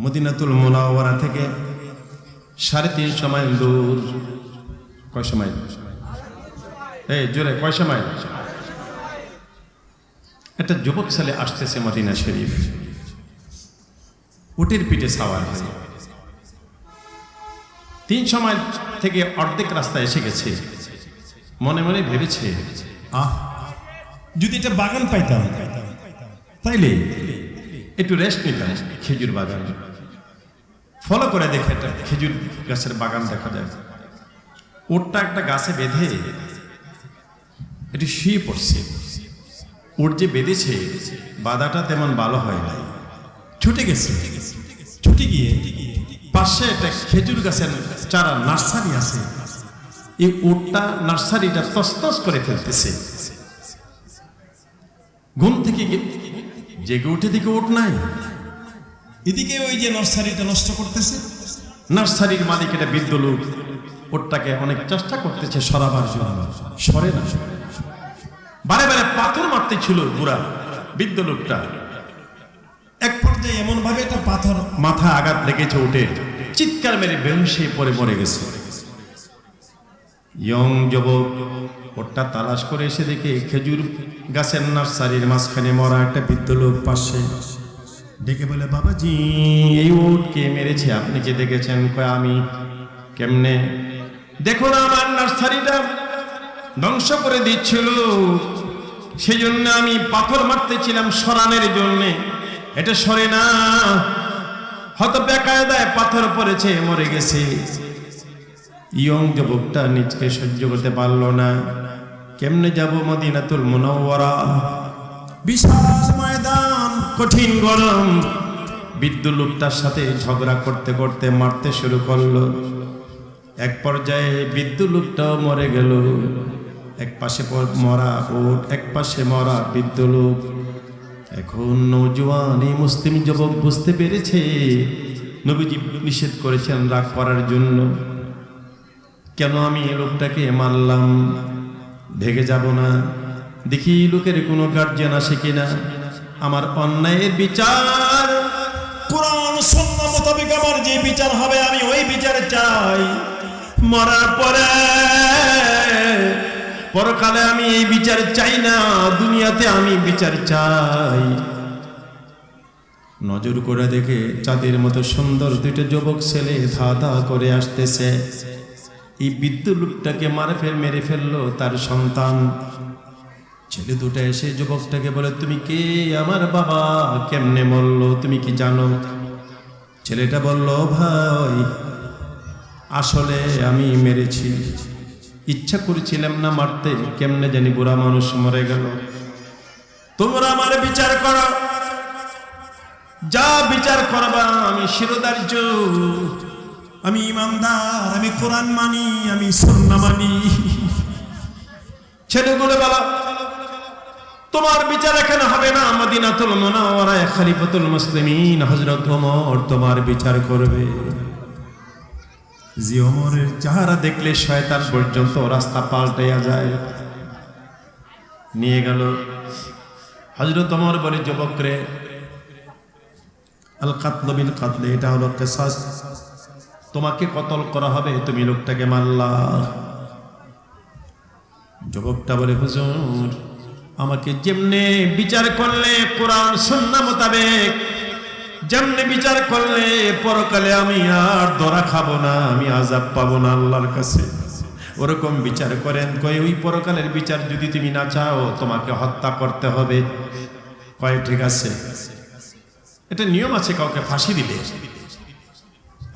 মদিনাতুল মোনাওয়ারা থেকে সাড়ে তিনশো মাইল দূর। কয়শো মাইল এই জোরে কয়শো মাইল একটা যুবক ছেলে আসতেছে মদিনা শরীফ। উটের পিঠে সাওয়ার হয়ে। তিনশো মাইল থেকে অর্ধেক রাস্তা এসে গেছে। মনে মনে ভেবেছে, আহ, যদি এটা বাগান পাইতাম, তাইলে একটু রেস্ট নিতাম, খেজুর বাগান। ফলো করে দেখে একটা খেজুর গাছের বাগান দেখা যায়। ওরটা একটা গাছে বেঁধে একটু শুয়ে পড়ছে। ওর যে বেঁধেছে বাদাটা তেমন ভালো হয় নাই। ছুটে গেছে। ছুটে গিয়ে পাশে একটা খেজুর গাছের চারা নার্সারি আছে। এই ওটটা নার্সারিটা তসতস করে ফেলতেছে। ঘুম থেকে জেগে উঠে দিকে ওট নাই। এদিকে ওই যে নার্সারিটা নষ্ট করতেছে। নার্সারির মালিক এটা বৃদ্ধ লোক ওরটাকে অনেক চেষ্টা করতেছে সরাবার জন্য। সরে না। বারে বারে পাথর মারতে ছিল বুড়া বৃদ্ধ লোকটা। এক পর্যায়ে এমন ভাবে একটা পাথর মাথা আঘাত লেগেছে উঠে চিৎকার মেরে বেহুশে পরে মরে গেছে। ইয়ং যুবক ওটা তালাশ করে এসে দেখে খেজুর গাছের নার্সারির মাঝখানে মরা একটা বৃদ্ধ লোক পাশে। ডেকে বলে বাবাজি এই ওট কে মেরেছে? আপনি যে দেখেছেন কয় আমি কেমনে? দেখুন আমার নার্সারিটা ধ্বংস করে দিচ্ছিল। সেই জন্য আমি পাথর মারতেছিলাম সরানের জন্যে। এটা সরে না। হয়তো বেকায়দায় পাথর পড়েছে মরে গেছে। ইয়ং যুবকটা নিজকে সহ্য করতে পারল না। কেমনে যাব মদিনাতুল মুনাওয়ারা? বিশাল ময়দান। কঠিন গরম। বিদ্যুৎ লোকটার সাথে ঝগড়া করতে করতে মারতে শুরু করল। এক পর্যায়ে বিদ্যুৎ লোকটাও মরে গেল। এক পাশে মরা ওট, এক পাশে মরা বিদ্যুৎ লোক। এখন নৌজওয়ান এই মুসলিম যুবক বুঝতে পেরেছে, নবীজি নিষেধ করেছেন রাগ করার জন্য। কেন আমি এই লোকটাকে মারলাম? ভেগে যাব না? দেখি লোকের কোনো গার্জিয়ান আসে কিনা? আমার অন্যায়ের বিচার। কোরআন সন্না মোতাবেক আমার যে বিচার হবে আমি ওই বিচার চাই। মরার পরে পরকালে আমি এই বিচার চাই না দুনিয়াতে আমি বিচার চাই। নজর করে দেখে চাঁদের মতো সুন্দর দুটো যুবক ছেলে ধা ধা করে আসতেছে। এই বিদ্যুৎ লোকটাকে মারে ফেল মেরে ফেলল তার সন্তান। ছেলে দুটো এসে যুবকটাকে বলে, তুমি কে? আমার বাবা কেমনে মরলো? তুমি কি জানো? ছেলেটা বলল, ভাই, আসলে আমি মেরেছি। ইচ্ছা করেছিলাম না মারতে, কেমনে জানি বুড়া মানুষ মরে গেল। তোমরা আমার বিচার করো। যা বিচার করবা, আমি শিরোধার্য। আমি ইমানদার, আমি কোরআন মানি, আমি সন্না মানি। ছেলেগুলো বলো তোমার বিচার এখানে হবে না, মদিনাতুল মুনাওয়ারায় খলিফাতুল মুসলিমিন হযরত ওমর তোমার বিচার করবে। জি, ওমরের চেহারা দেখলে শয়তান পর্যন্ত রাস্তা পাল্টাইয়া যায়। নিয়ে গেল। হযরত ওমর বলে, যুবক রে আল কাতল বিল কাতলে এটা হলো কেসাস। তোমাকে কতল করা হবে? তুমি লোকটাকে মারলা। যুবকটা বলে, হুজুর আমাকে যেমনে বিচার করলে কোরআন সুন্নাহ মোতাবেক, যেমনে বিচার করলে পরকালে আমি আর ধরা খাব না, আমি আজাব পাবো না আল্লাহর কাছে। ওরকম বিচার করেন কয় ওই পরকালের বিচার যদি তুমি না চাও, তোমাকে হত্যা করতে হবে। কয়, ঠিক আছে। এটা নিয়ম আছে, কাউকে ফাঁসি দিলে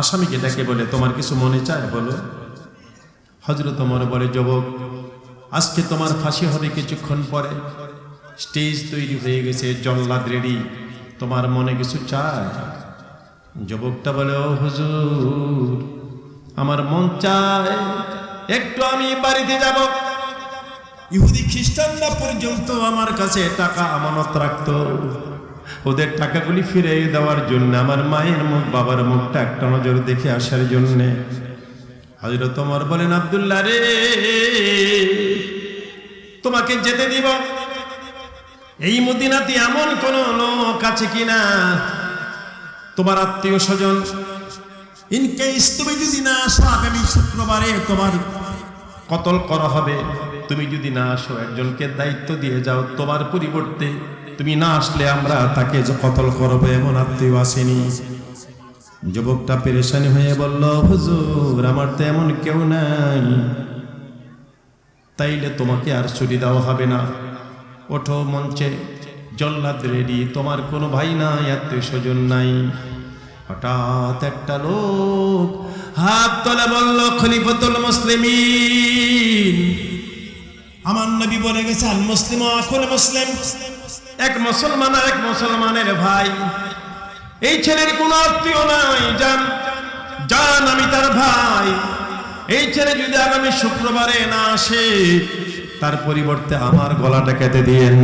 আসামিকে ডেকে বলে, তোমার কিছু মনে চায়? বলো। হজরত তোমার বলে, যুবক আজকে তোমার ফাঁসি হবে কিছুক্ষণ পরে। স্টেজ তৈরি হয়ে গেছে, জল্লাদ রেডি। তোমার মনে কিছু চায় যুবকটা বলে, ও হুজুর, আমার মন চায় একটু আমি বাড়িতে যাব। ইহুদি খ্রিস্টানরা পর্যন্ত আমার কাছে টাকা আমানত রাখতো। ওদের টাকাগুলি ফিরে দেওয়ার জন্য আমার মায়ের মুখ, বাবার মুখটা একটা নজর দেখে আসার জন্যে। হজরত তোমার বলেন, আবদুল্লাহ রে তোমাকে যেতে দিব। এই মদিনাতে এমন কোন লোক আছে কিনা? তোমার আত্মীয় স্বজন ইন কেস তুমি যদি না আসো আগামী শুক্রবারে তোমার কতল করা হবে, তুমি যদি না আসো, একজনকে দায়িত্ব দিয়ে যাও, তোমার পরিবর্তে তুমি না আসলে আমরা তাকে কতল করব এমন আত্মীয় আসেনি। যুবকটা পেরেশানি হয়ে বলল, হুজুর, আমার তো এমন কেউ নাই। তাইলে তোমাকে আর ছুটি দেওয়া হবে না। ওঠো মঞ্চে, জল্লাদ রেডি, তোমার কোনো ভাই নাই আত্মীয় স্বজন নাই। হঠাৎ একটা লোক হাত তোলে বলল, খলিফতুল মুসলিমিন, আমার নবী বলে গেছে, আল মুসলিম আকুল মুসলিম। এক মুসলমান আর এক মুসলমানের ভাই। এই ছেলের কোনো আত্মীয় নাই জান জান আমি তার ভাই। এই ছেলে যদি আগামী শুক্রবারে না আসে, তার পরিবর্তে আমার গলাটা কেটে দিয়েন।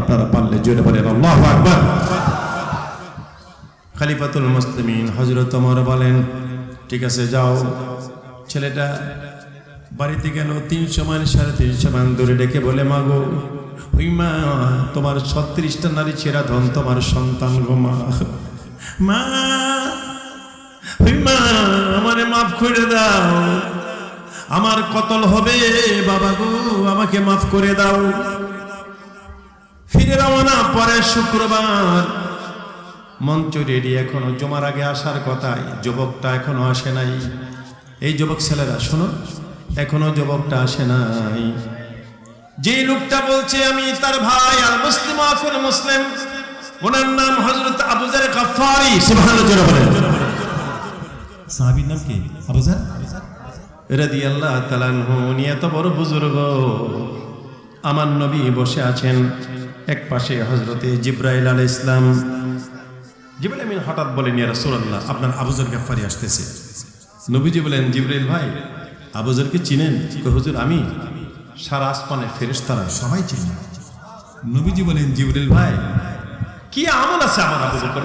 আপনারা পারলে জোরে বলেন, আল্লাহু আকবার। খালিফাতুল মুসলিমিন হযরত ওমর বলেন, ঠিক আছে, যাও। ছেলেটা বাড়িতে গেল, তিনশো মাইল, সাড়ে তিনশো মাইল দূরে ডেকে বলে, মাগো ওই মা তোমার ছত্রিশটা নারী ছেড়া ধন, তোমার সন্তান গো মা। মা আমারে মাফ করে দাও। আমার কতল হবে বাবা গো, আমাকে মাফ করে দাও। ফিরে রওনা পরে শুক্রবার। মঞ্চ রেডি এখনও জমার আগে আসার কথাই যুবকটা এখনও আসে নাই। এই যুবক ছেলেরা, শোনো, এখনও যুবকটা আসে নাই। যে লোকটা বলছে, আমি তার ভাই আর মুসলিম আকুল মুসলিম। ওনার নাম হজরত আবুজার গাফারি সুবহানাল্লাহ বলেন। সাহাবীর নাম কি? আবুজার রাদিয়াল্লাহু তাআলা আনহু উনি এত বড় বুজুর্গ। আমার নবী বসে আছেন এক পাশে হজরতে জিব্রাইল আলাইহিস ইসলাম জিব্রাইল আমিন হঠাৎ বলেন, ইয়া রাসূলুল্লাহ, আপনার আবুজার গাফারি আসতেছে। নবীজি বলেন, জিব্রাইল ভাই আবুজারকে চিনেন? হুজুর, আমি। সারা আসমানে ফেরেশতারা সবাই চিনি। নবীজি বলেন জিবরিল ভাই, কি আমল আছে আমার আবু বকর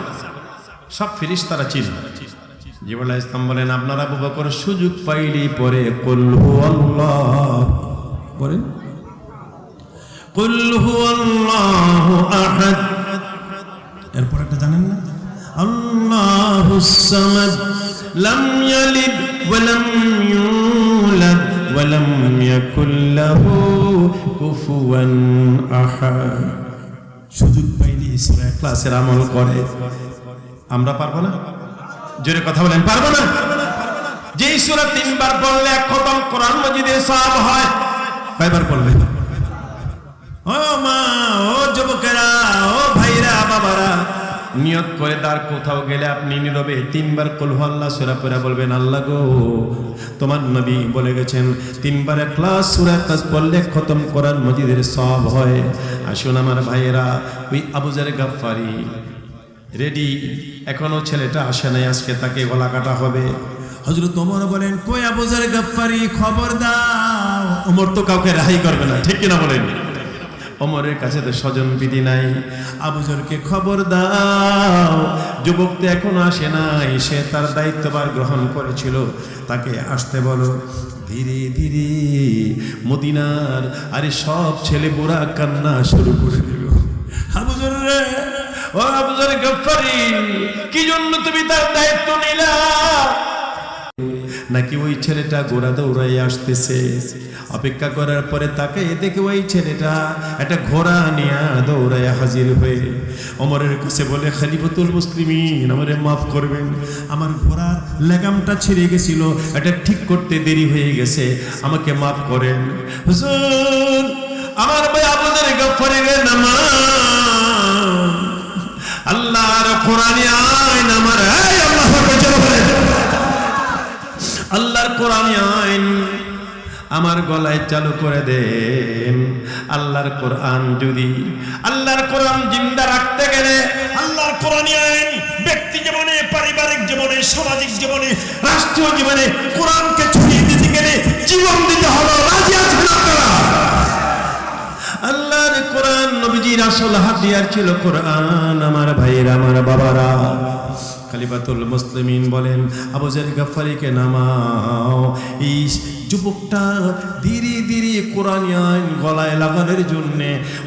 সব ফেরেশতারা চিনে। জিবুল্লাহ ইসলাম বলেন, আপনারা আবু বকর সুযোগ পাইলে পরে কল্লু আল্লাহ বলেন কল্লু আল্লাহ এরপর একটা জানেন না? আল্লাহু সামাদ লাম ইয়ালিদ ওয়া লাম ইউলাদ ওয়া লাম ইয়াকুল লাহু কুফুয়ান আহাদ। সুযোগ পাইলে ইসরা ক্লাসের আমল করে। আমরা পারব না? জোরে কথা বলেন, পারব না? যেই সূরা তিনবার পড়লে এক খতম কোরআন মজিদে সব হয়, কয়বার পড়লে? ও মা, ও যুবকেরা, ও ভাইরা, বাবারা, নিয়ত করে তার কোথাও গেলে আপনি নীরবে তিনবার কলহু আল্লাহ সুরা পড়া বলবেন, আল্লাহ গো, তোমার নবী বলে গেছেন, তিনবার ক্লাস সুরা ক্লাস পড়লে খতম করার মজিদের সব হয়। আসুন আমার ভাইয়েরা, ওই আবুজার গাফফারি রেডি এখনও ছেলেটা আসে নাই আজকে তাকে গলা কাটা হবে। হযরত ওমর বলেন কই আবুজার গাফারি খবর দাও। ওমর তো কাউকে রেহাই করবে না ঠিক কিনা বলেন? ওমরের কাছে তো স্বজন বিধি নাই। আবুজরকে খবর দাও যুবক তো এখনও আসে নাই সে তার দায়িত্বভার গ্রহণ করেছিল তাকে আসতে বলো। ধীরে ধীরে মদিনার আরে সব ছেলে বুড়া কান্না শুরু করে দিল। রে কি জন্য তুমি তার দায়িত্ব নিলা? নাকি ওই ছেলেটা গোড়া দৌড়াই আসতেছে? অপেক্ষা করার পরে তাকে দেখে ওই ছেলেটা একটা ঘোড়া নিয়ে দৌড়াই হাজির হয়ে অমরের কাছে বলে, খালিফতুল মুসলিমিন, আমারে মাফ করবেন। আমার ঘোড়ার লেগামটা ছিঁড়ে গেছিল, এটা ঠিক করতে দেরি হয়ে গেছে, আমাকে মাফ করেন। হুজুর, আমার ভাই আপনাদের গফরের নামাজ আল্লাহর কোরআনে আইন আমার আল্লাহর কোরআন আইন আমার গলায় চালু করে দেন। আল্লাহর কোরআন যদি, আল্লাহর কোরআন জিন্দা রাখতে গেলে আল্লাহর কোরআন আইন ব্যক্তি জীবনে, পারিবারিক জীবনে, সামাজিক জীবনে, রাষ্ট্রীয় জীবনে কোরআনকে ছড়িয়ে দিতে গেলে জীবন দিতে হবে, রাজি কোরআন নবীজির আসল হাতিয়ার ছিল কোরআন, আমার ভাইয়ের, আমার বাবারা। মুসলিমিন বলেন গাফারিকে নামাও। এই যুবকটা ধীরে ধীরে কোরআন গলায় লাগানোর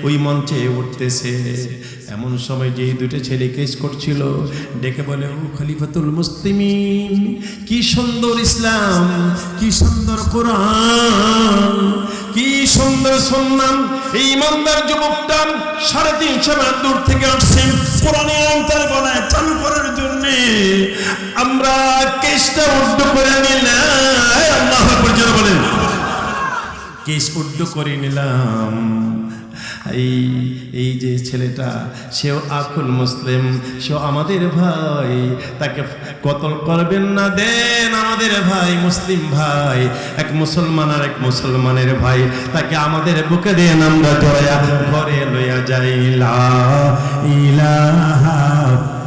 ওই মঞ্চে উঠতেছে। এমন সময় যে দুটো ছেলে কেস করছিল, ডেকে বলে, ও খলিফাতুল মুসলিমিন, কি সুন্দর ইসলাম, কি সুন্দর কোরআন। সুন্নাম এই ইমানদার যুবকটা সাড়ে তিনশো মাইল দূর থেকে আসছেন পুরানি আইন তার গলায় চালু করার জন্য আমরা কেসটা উদ্যোগ করে নিলাম। আল্লাহ বলেন। কেস উড্ড করে নিলাম। এই এই যে ছেলেটা, সেও আকুল মুসলিম, সেও আমাদের ভাই, তাকে কতল করবেন না দেন আমাদের ভাই, মুসলিম ভাই, এক মুসলমান আর এক মুসলমানের ভাই, তাকে আমাদের বুকে দেন আমরা ঘরে লইয়া যাই লা ইলাহা